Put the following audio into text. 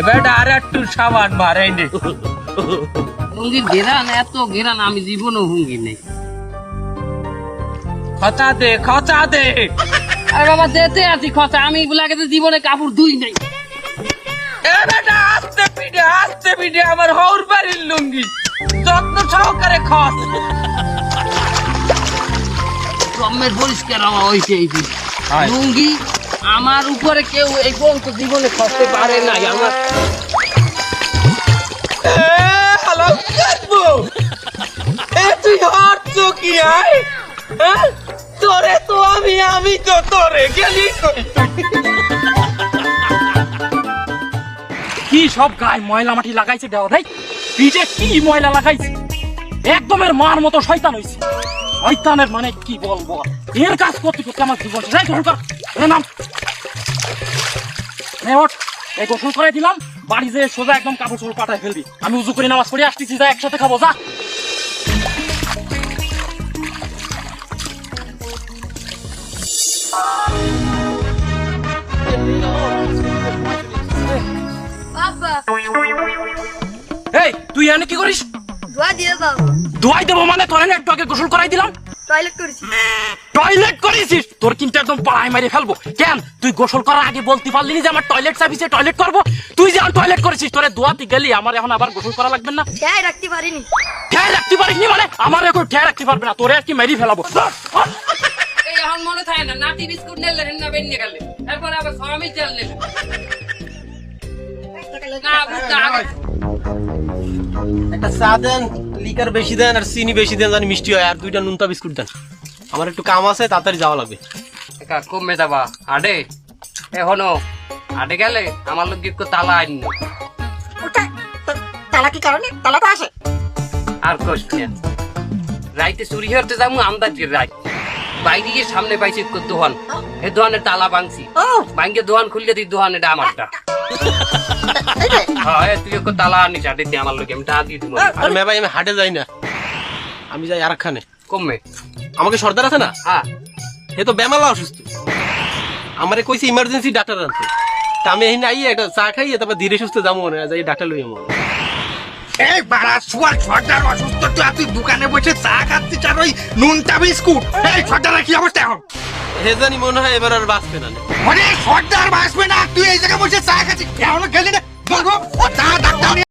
এবার আর একটু সাবান মারাই নে। হুঙ্গির ঘেরান এত ঘেরান আমি জীবনও হুঙ্গি নেই। খচা দে খচা দে। আর বাবা যেতে আছি খচা আমি এগুলাকে জীবনে কাপড় ধুই নাই। এ আস্তে পিঠে আস্তে পিঠে আমার হৌর বাড়ির লুঙ্গি। যত্ন সহকারে খস গমের পরিষ্কার আমার হয়েছে এই লুঙ্গি আমার উপরে কেউ এই পর্যন্ত জীবনে খসতে পারে নাই আমার হ্যালো এ তুই হচ্ছ কি আয়? তোরে তো আমি আমি তো তোরে গেলি কি সব গায়ে ময়লা মাটি লাগাইছে দেওয়া ভাই পিঠে কি ময়লা লাগাইছে? একদমের মার মতো শয়তান হইছে। শয়তানের মানে কি বলব? এর কাজ করতে করতে আমার জীবন এ নাম নে ওঠ এই গোসল করে দিলাম বাড়ি যেয়ে সোজা একদম কাপড় চোপড় পাঠায় ফেলবি। আমি উজু করে নামাজ পড়ে আসতেছি যা একসাথে খাব যা। এই তুই এনে কি করিস? দিয়ে দাও। ধোয়াই দেবো মানে তোর একটু আগে গোসল করাই দিলাম। টয়লেট করেছি টয়লেট করেছিস? তোর কিন্তু একদম পাড়ায় মেরে ফেলব। কেন? তুই গোসল করার আগে বলতে পারলি না যে আমার টয়লেট সার্ভিসে টয়লেট করব? তুই যে টয়লেট করেছিস তোরে দোয়াতে গেলি আমার এখন আবার গোসল করা লাগবে না? গায়ে রাখতে পারিনি। ঠেয় রাখতে পারিস নি মানে? আমার এখন ঠেয় রাখতে পারবে না তোরে আর কি মেরি ফেলাবো। এই এখন মনে থাকে না নাতি বিস্কুট নেলে না বেরিয়ে গেলে। এরপরে আবার স্বামী চাল নেবে না বুঝতে আগে একটা চা দেন। লিকার বেশি দেন আর চিনি বেশি দেন জানি মিষ্টি হয় আর দুইটা নুনতা বিস্কুট দেন। আমার একটু কাম আছে তাড়াতাড়ি যাওয়া লাগবে। একা কমে যাবা। আডে এখনও আডে গেলে আমার লোক একটু তালা আইন তালা কি কারণে? তালা তো আসে আর কষ্ট নেই। রাইতে চুরি হতে যাব আমদার রাই বাইরে গিয়ে সামনে পাইছি দোহান। এ দোহানের তালা ভাঙছি। ও। ভাঙ্গে দোহান খুললে তুই দোহান এটা আমারটা। তুই একটু তালা আনিস আডে দিয়ে আমার লোক আমি টাকা দিয়ে দিব। আর মে ভাই আমি হাটে যাই না। আমি যাই আর খানে কমবে আমাকে সর্দার আছে না? হ্যাঁ। এ তো বেমালা অসুস্থ। আমারে কইছে ইমার্জেন্সি ডাক্তার আনতে। তা আমি এই নাই একটা চা খাই তারপর ধীরে সুস্থ যাব না যাই ডাক্তার লই আমার এই বাড়া সুয়ার সর্দার অসুস্থ তুই তুই দোকানে বসে চা খাচ্ছিস আর ওই নুনটা বিস্কুট? এই সর্দারের কি অবস্থা এখন? হে জানি মনে হয় এবার আর বাঁচবে না। মানে সর্দার বাসবে না তুই এই জায়গায় বসে চা খাচ্ছিস। এখনও খেলি না